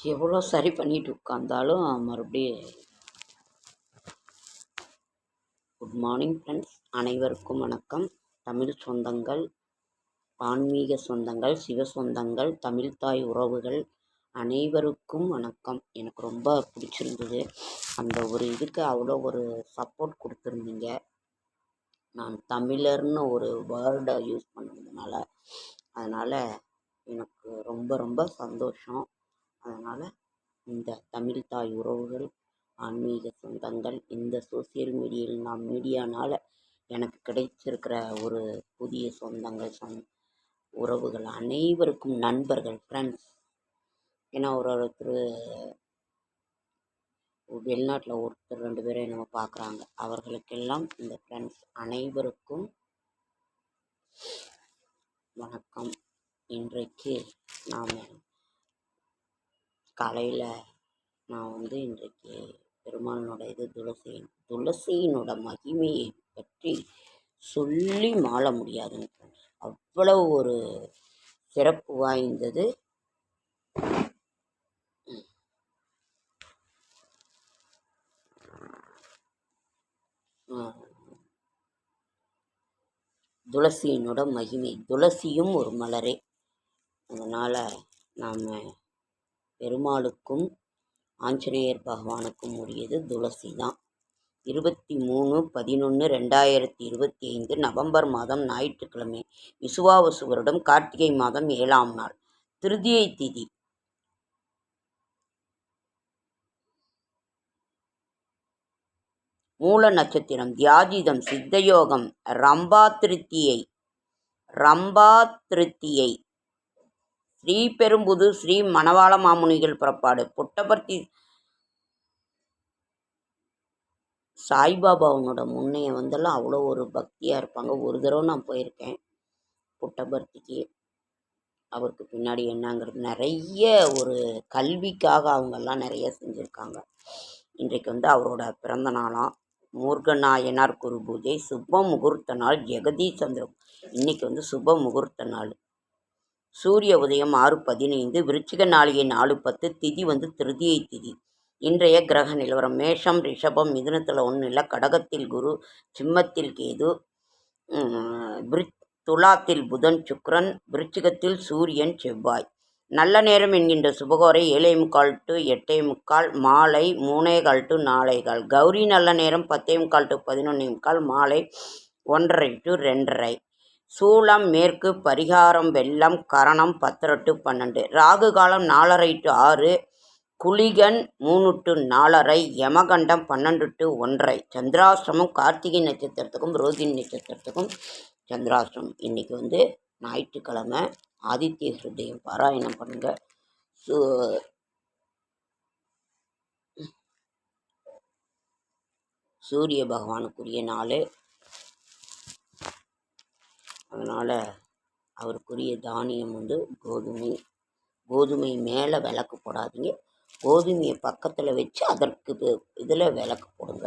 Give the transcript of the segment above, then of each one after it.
எவ்வளோ சரி பண்ணிட்டு உட்காந்தாலும் மறுபடியும் குட் மார்னிங் ஃப்ரெண்ட்ஸ் அனைவருக்கும் வணக்கம். தமிழ் சொந்தங்கள் ஆன்மீக சொந்தங்கள் சிவ சொந்தங்கள் தமிழ்த்தாய் உறவுகள் அனைவருக்கும் வணக்கம். எனக்கு ரொம்ப பிடிச்சிருந்தது. அந்த ஒரு இதுக்கு அவ்வளோ ஒரு சப்போர்ட் கொடுத்துருந்தீங்க. நான் தமிழர்னு ஒரு வேர்டை யூஸ் பண்ணதுனால அதனால் எனக்கு ரொம்ப ரொம்ப சந்தோஷம். அதனால் இந்த தமிழ் தாய் உறவுகள் ஆன்மீக சொந்தங்கள் இந்த சோசியல் மீடியாவில் நான் மீடியானால் எனக்கு கிடைச்சிருக்கிற ஒரு புதிய சொந்தங்கள் சொந் உறவுகள் அனைவருக்கும் நண்பர்கள் ஃப்ரெண்ட்ஸ் ஏன்னா ஒரு ஒருத்தர் வெளிநாட்டில் ஒருத்தர் ரெண்டு பேரும் நம்ம பார்க்குறாங்க அவர்களுக்கெல்லாம் இந்த ஃப்ரெண்ட்ஸ் அனைவருக்கும் வணக்கம். இன்றைக்கு நாம் காலையில் நான் வந்து இன்றைக்கு பெருமாளினோட இது துளசி துளசியினோட மகிமையை பற்றி சொல்லி மாள முடியாதுங்க அவ்வளவு ஒரு சிறப்பு வாய்ந்தது. துளசியினோட மகிமை துளசியும் ஒரு மலரே. அதனால் நாம் பெருமாளுக்கும் ஆஞ்சநேயர் பகவானுக்கும் உரியது துளசி தான் இருபத்தி மூணு பதினொன்று ரெண்டாயிரத்தி இருபத்தி ஐந்து நவம்பர் மாதம் ஞாயிற்றுக்கிழமை விசுவாவசு வருடம் கார்த்திகை மாதம் ஏழாம் நாள். திருதியை திதி. மூல நட்சத்திரம் தியாஜிதம் சித்தயோகம் ரம்பா திருத்தியை ரம்பா திருத்தியை. ஸ்ரீபெரும்புது ஸ்ரீ மணவாள மாமுனிகள் புறப்பாடு. புட்டபர்த்தி சாய்பாபாவனோட முன்னைய வந்தெல்லாம் அவ்வளோ ஒரு பக்தியாக இருப்பாங்க. ஒரு தடவை நான் போயிருக்கேன் புட்டபர்த்திக்கு. அவருக்கு பின்னாடி என்னங்கிறது நிறைய ஒரு கல்விக்காக அவங்கெல்லாம் நிறைய செஞ்சுருக்காங்க. இன்றைக்கு வந்து அவரோட பிறந்த நாளாம். மூர்கநாயனார் குரு பூஜை சுப முகூர்த்த நாள் ஜெகதீ சந்திரம் வந்து சுப முகூர்த்த நாள். சூரிய உதயம் ஆறு பதினைந்து விருச்சிக நாளிகை நாலு பத்து திதி வந்து திருதியை திதி. இன்றைய கிரக நிலவரம் மேஷம் ரிஷபம் மிதுனத்தில் ஒன்றும் இல்லை கடகத்தில் குரு சிம்மத்தில் கேது துலாத்தில் புதன் சுக்ரன் விருச்சிகத்தில் சூரியன் செவ்வாய். நல்ல நேரம் என்கின்ற சுபகோரை ஏழை முக்கால் டு எட்டே முக்கால் மாலை மூணே கால் டு நாலே கால். கௌரி நல்ல நேரம் பத்தே முக்கால் டு பதினொன்னே முக்கால் மாலை ஒன்றரை டு ரெண்டரை. சூளம் மேற்கு பரிகாரம் வெள்ளம் கரணம் பத்தரை டு பன்னெண்டு. ராகு காலம் நாலரை டு ஆறு குளிகன் மூணு டு நாலரை யமகண்டம் பன்னெண்டு டு ஒன்றரை சந்திராசிரமம் கார்த்திகை நட்சத்திரத்துக்கும் ரோகிணி நட்சத்திரத்துக்கும் சந்திராசிரமம் இன்னைக்கு வந்து ஞாயிற்றுக்கிழமை. ஆதித்ய ஹிருதயம் பாராயணம் பண்ணுங்கள் சு சூரிய பகவானுக்குரிய நாள். அதனால் அவருக்குரிய தானியம் வந்து கோதுமை கோதுமை மேலே விளக்கு போடாதீங்க. கோதுமையை பக்கத்தில் வச்சு அதற்கு இதில் விளக்கு போடுங்க.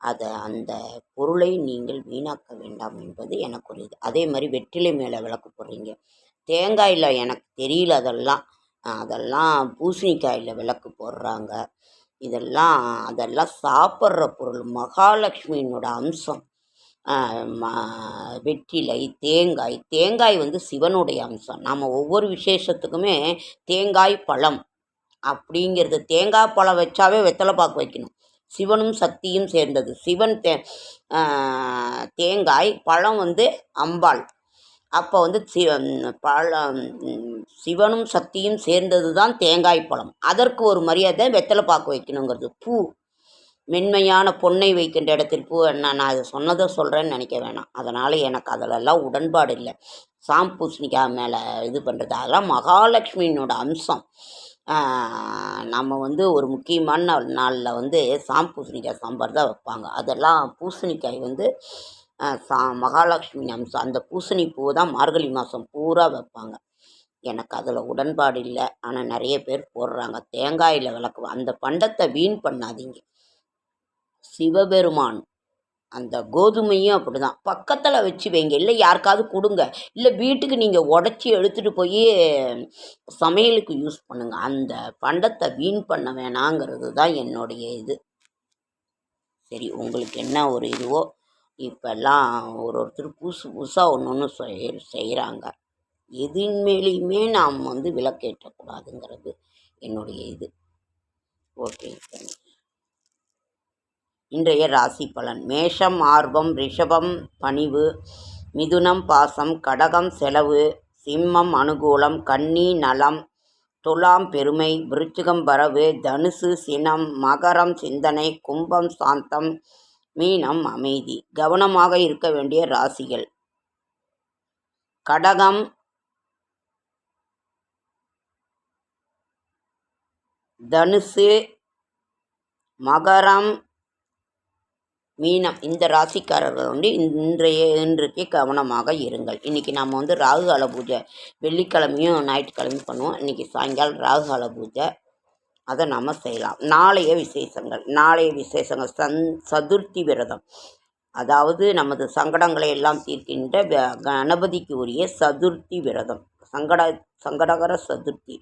அதை அந்த பொருளை நீங்கள் வீணாக்க வேண்டாம் என்பது எனக்கு ஒரு இது அதே மாதிரி வெற்றிலை மேலே விளக்கு போடுறீங்க. தேங்காயில் எனக்கு தெரியல அதெல்லாம். அதெல்லாம் பூசணிக்காயில் விளக்கு போடுறாங்க. இதெல்லாம் அதெல்லாம் சாப்பிட்ற பொருள். மகாலட்சுமியினோட அம்சம். வெற்றிலை தேங்காய். தேங்காய் வந்து சிவனுடைய அம்சம். நாம் ஒவ்வொரு விசேஷத்துக்குமே தேங்காய் பழம் அப்படிங்கிறது. தேங்காய் பழம் வச்சாவே வெத்தலை பாக்கு வைக்கணும். சிவனும் சக்தியும் சேர்ந்தது. சிவன் தே தேங்காய் பழம் வந்து அம்பாள். அப்போ வந்து சி பழம் சிவனும் சக்தியும் சேர்ந்தது தான் தேங்காய் பழம். அதற்கு ஒரு மரியாதை வெத்தலை பாக்கு வைக்கணுங்கிறது. பூ. மென்மையான பொன்னை வைக்கின்ற இடத்தில் பூ என்ன நான் அதை சொன்னதை சொல்கிறேன்னு நினைக்க வேணாம். அதனால் எனக்கு அதிலெல்லாம் உடன்பாடு இல்லை. சாம்பூசணிக்காய் மேலே இது பண்ணுறது அதெல்லாம் மகாலட்சுமியினோட அம்சம். நம்ம வந்து ஒரு முக்கியமான நாளில் வந்து சாம்பூசணிக்காய் சாம்பார் தான் வைப்பாங்க. அதெல்லாம் பூசணிக்காய் வந்து சா மகாலட்சுமி அம்சம். அந்த பூசணி பூ தான் மார்கழி மாதம் பூரா வைப்பாங்க. எனக்கு அதில் உடன்பாடு இல்லை. ஆனால் நிறைய பேர் போடுறாங்க. தேங்காயில் விளக்கு அந்த பண்டத்தை வீண் பண்ணாதீங்க. சிவபெருமான். அந்த கோதுமையும் அப்படி தான் பக்கத்தில் வச்சு வைங்க. இல்லை யாருக்காவது கொடுங்க. இல்லை வீட்டுக்கு நீங்கள் உடச்சி எடுத்துகிட்டு போய் சமையலுக்கு யூஸ் பண்ணுங்கள் அந்த பண்டத்தை வீண் பண்ண வேணாங்கிறது தான் என்னுடைய இது. சரி உங்களுக்கு என்ன ஒரு இதுவோ இப்போல்லாம் ஒரு ஒருத்தர் புதுசு புதுசாக ஒன்று ஒன்று செய் செய்கிறாங்க எதின் மேலேயுமே நாம் வந்து விளக்கேற்றக்கூடாதுங்கிறது என்னுடைய இது. ஓகே இன்றைய ராசி பலன். மேஷம் ஆர்வம் ரிஷபம் பணிவு மிதுனம் பாசம் கடகம் செலவு சிம்மம் அனுகூலம் கன்னி நலம் துலாம் பெருமை விருச்சிகம் வரவு தனுசு சினம் மகரம் சிந்தனை கும்பம் சாந்தம் மீனம் அமைதி. கவனமாக இருக்க வேண்டிய ராசிகள். கடகம் தனுசு மகரம் மீனம். இந்த ராசிக்காரர்கள் வந்து இன்றைய இன்றைக்கு கவனமாக இருங்கள். இன்றைக்கி நாம் வந்து ராகுகால பூஜை வெள்ளிக்கிழமையும் ஞாயிற்றுக்கிழமையும் பண்ணுவோம். இன்றைக்கி சாயங்காலம் ராகுகால பூஜை. அதை நாம் செய்யலாம். நாளைய விசேஷங்கள். நாளைய விசேஷங்கள். சந் சதுர்த்தி விரதம். அதாவது நமது சங்கடங்களை எல்லாம் தீர்க்கின்ற கணபதிக்கு உரிய சதுர்த்தி விரதம். சங்கட சங்கடகர சதுர்த்தி.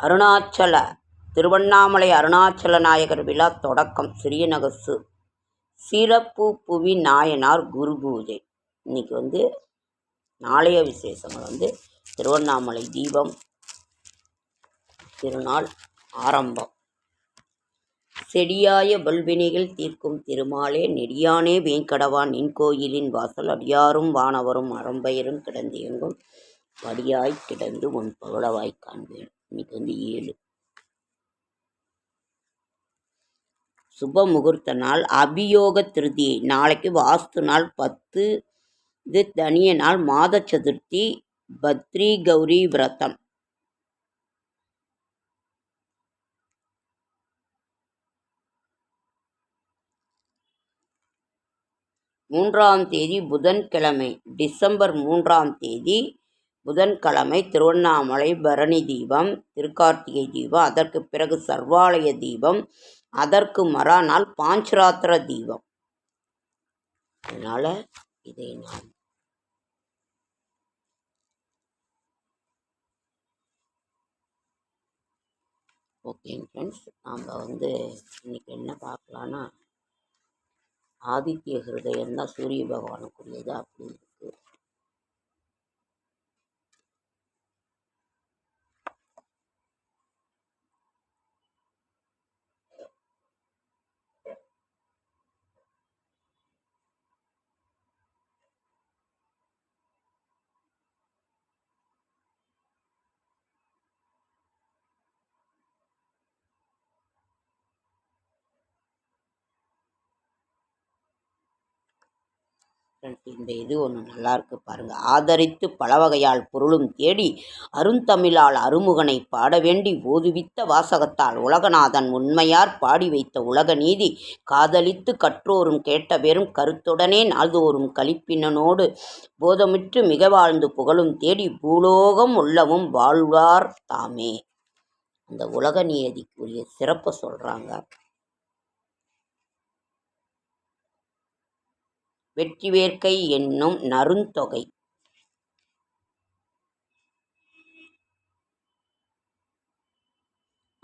அருணாச்சல திருவண்ணாமலை அருணாச்சல நாயகர் விழா தொடக்கம். சிறியநகசு சிறப்பு புவி நாயனார் குரு பூஜை. இன்றைக்கி வந்து நாளைய விசேஷங்கள் வந்து திருவண்ணாமலை தீபம் திருநாள் ஆரம்பம். செடியாய வல்வினைகள் தீர்க்கும் திருமாலே நெடியானே வேங்கடவான் நின் கோயிலின் வாசல் அடியாரும் வானவரும் அறம்பெயரும் கிடந்தியங்கும் படியாய் கிடந்து உன் பவளவாய் காண்பேன். இன்னைக்கு வந்து ஏழு. சுப முகூர்த்த நாள் அபியோக திருதியை நாளைக்கு வாஸ்து நாள் பத்து இது தனிய நாள் மாத சதுர்த்தி பத்ரி கௌரி விரதம். மூன்றாம் தேதி புதன்கிழமை டிசம்பர் மூன்றாம் தேதி புதன்கிழமை திருவண்ணாமலை பரணி தீபம் திருக்கார்த்திகை தீபம் அதற்கு பிறகு சர்வாலய தீபம் அதற்கு மறாநாள் பாஞ்சராத்திர தீபம். அதனால் இதை நாம் ஓகேங்க ஃப்ரெண்ட்ஸ் நாம் வந்து இன்றைக்கி என்ன பார்க்கலான்னா ஆதித்ய ஹிருதயம் தான் சூரிய பகவானுக்குரியது அப்படின்னு இந்த இது ஒன்று நல்லா இருக்கு பாருங்க. ஆதரித்து பலவகையால் பொருளும் தேடி அருந்தமிழால் அருமுகனை பாட வேண்டி ஓதுவித்த வாசகத்தால் உலகநாதன் உண்மையார் பாடி வைத்த உலக நீதி காதலித்து கற்றோரும் கேட்ட பெரும் கருத்துடனே நாள்தோறும் கழிப்பினனோடு போதமிற்று மிக வாழ்ந்து புகழும் தேடி பூலோகம் உள்ளவும் வாழ்வார் தாமே. அந்த உலக நியதிக்குரிய சிறப்பை சொல்கிறாங்க வெற்றிவேர்க்கை என்னும் நறுந்தொகை.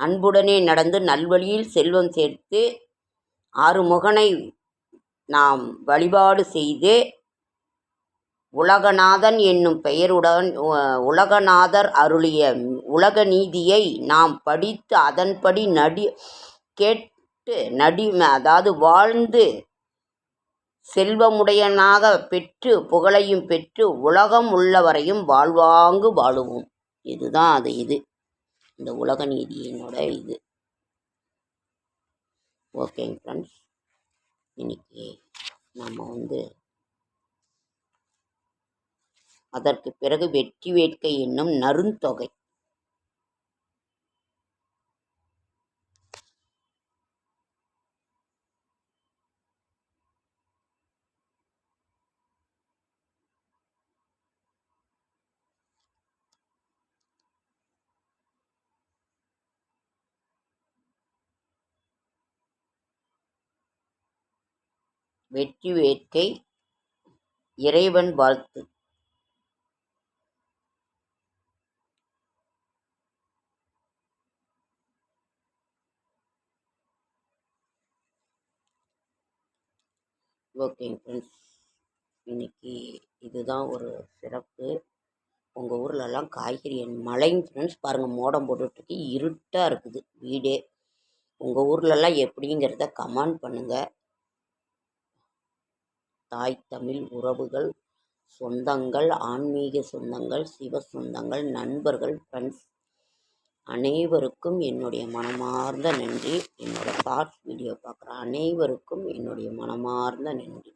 அன்புடனே நடந்து நல்வழியில் செல்வம் சேர்த்து ஆறுமுகனை நாம் வழிபாடு செய்து உலகநாதன் என்னும் பெயருடன் உலகநாதர் அருளிய உலக நீதியை நாம் படித்து அதன்படி நடி கேட்டு நடி அதாவது வாழ்ந்து செல்வமுடையனாக பெற்று புகழையும் பெற்று உலகம் உள்ளவரையும் வாழ்வாங்கு வாழுவோம். இதுதான் அது இது. இந்த உலக நீதியினோட இது. ஓகேங்க ஃப்ரெண்ட்ஸ் இன்னைக்கு நம்ம வந்து அதற்கு பிறகு வெற்றி வேட்கை என்னும் நருந்தொகை வெற்றி வேட்கை இறைவன் வாழ்த்து. ஓகேங்க ஃப்ரெண்ட்ஸ் இன்னைக்கு இதுதான் ஒரு சிறப்பு. உங்கள் ஊர்லலாம் காய்கறி மழைங்க ஃப்ரெண்ட்ஸ் பாருங்கள் மோடம் போட்டுட்ருக்கு. இருட்டாக இருக்குது வீடே. உங்கள் ஊர்லலாம் எப்படிங்கிறத கமெண்ட் பண்ணுங்கள் தாய் தமிழ் உறவுகள் சொந்தங்கள் ஆன்மீக சொந்தங்கள் சிவ சொந்தங்கள் நண்பர்கள் ஃப்ரெண்ட்ஸ் அனைவருக்கும் என்னுடைய மனமார்ந்த நன்றி. என்னோடய ஷார்ட்ஸ் வீடியோ பார்க்குற அனைவருக்கும் என்னுடைய மனமார்ந்த நன்றி.